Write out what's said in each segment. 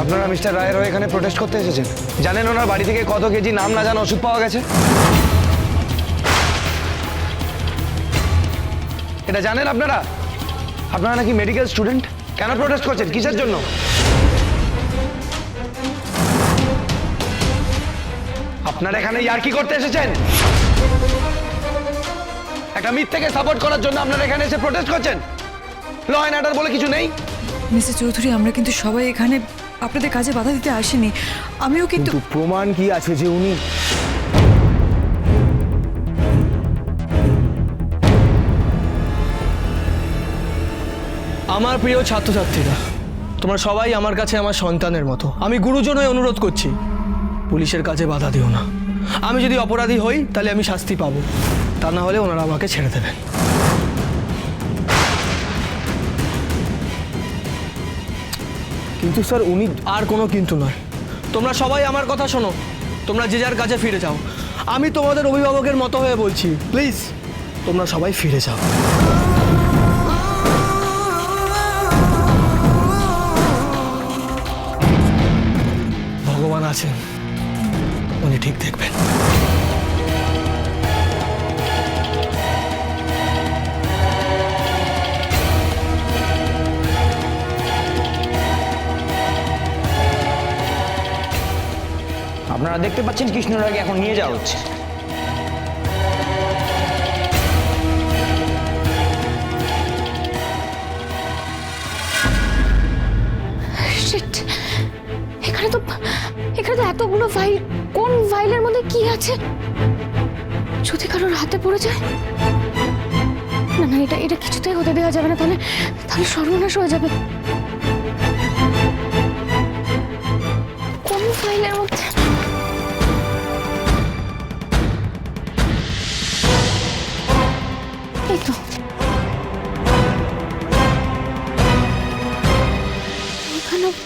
আপনারা মিস্টার রায়ের হয়ে এখানে প্রোটেস্ট করতে এসেছেন। জানেন ওনার বাড়ি থেকে কত কেজি নাম না জানা ওষুধ পাওয়া গেছে? এটা জানেন আপনারা? আপনারা নাকি মেডিকেল স্টুডেন্ট কেন প্রোটেস্ট করছেন? কিসের জন্য? আপনারা এখানে ইয়ার কি করতে এসেছেন? একটা মিথ্যেকে সাপোর্ট করার জন্য আপনারা এখানে এসে প্রোটেস্ট করছেন? ল অ্যান্ড অর্ডার বলে কিছু নেই? মিসেস চৌধুরী আমরা কিন্তু সবাই এখানে আপনাদের কাজে বাধা দিতে আসিনি। আমিও কিন্তু কিন্তু প্রমাণ কি আছে যে উনি আমার প্রিয় ছাত্রছাত্রীরা তোমরা সবাই আমার কাছে আমার সন্তানের মতো। আমি গুরুজন হয়ে অনুরোধ করছি পুলিশের কাছে বাধা দিও না। আমি যদি অপরাধী হই তাহলে আমি শাস্তি পাবো। তা না হলে ওনারা আমাকে ছেড়ে দেবেন। কিন্তু স্যার, উনি আর কোনো কিন্তু নয়। তোমরা সবাই আমার কথা শোনো। তোমরা যে যার কাছে ফিরে যাও। আমি তোমাদের অভিভাবকের মতো হয়ে বলছি, প্লিজ, তোমরা সবাই ফিরে যাও। ভগবান আছেন, উনি ঠিক দেখবেন। আপনারা দেখতে পাচ্ছেন কৃষ্ণরাগে এখন নিয়ে যাওয়া হচ্ছে। এখানে তো এখানে তো এতগুলো ফাইল কোন ফাইলের মধ্যে কি আছে? যদি কারোর হাতে পড়ে যায়? না না, এটা এটা কিছুতেই হতে দেওয়া যাবে না, তাহলে তাহলে সর্বনাশ হয়ে যাবে। কোন ফাইলের মধ্যে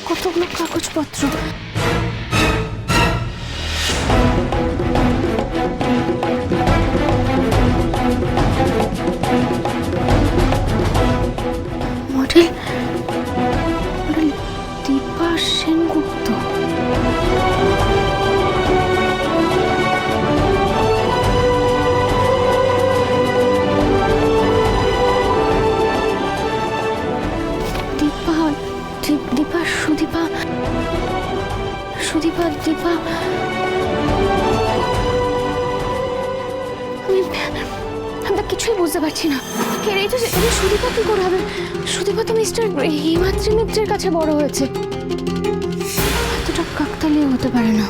kurtul, kurtul, kurtul, Sudipa Dipa. আমি আমি তো কিছুই বুঝতে পারছি না। তো সুদীপা কি করে হবে? সুদীপা তো মিস্টার হিমাদ্রি মিত্রের কাছে বড় হয়েছে। এতটা কাকতালিও হতে পারে না।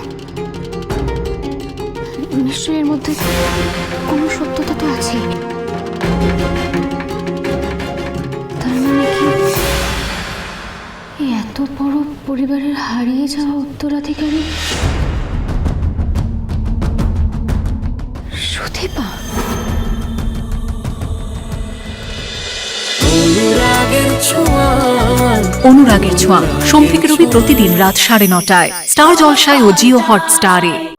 নিশ্চয়ই এর মধ্যে কোনো সত্যতা তো আছেই। বড় পরিবারের হারিয়ে যাওয়া উত্তরাধিকারী? সুদীপা? অনুরাগের ছোঁয়া। সোম থেকে রবি প্রতিদিন রাত সাড়ে নটায়। স্টার জলসায় ও জিও হটস্টারে।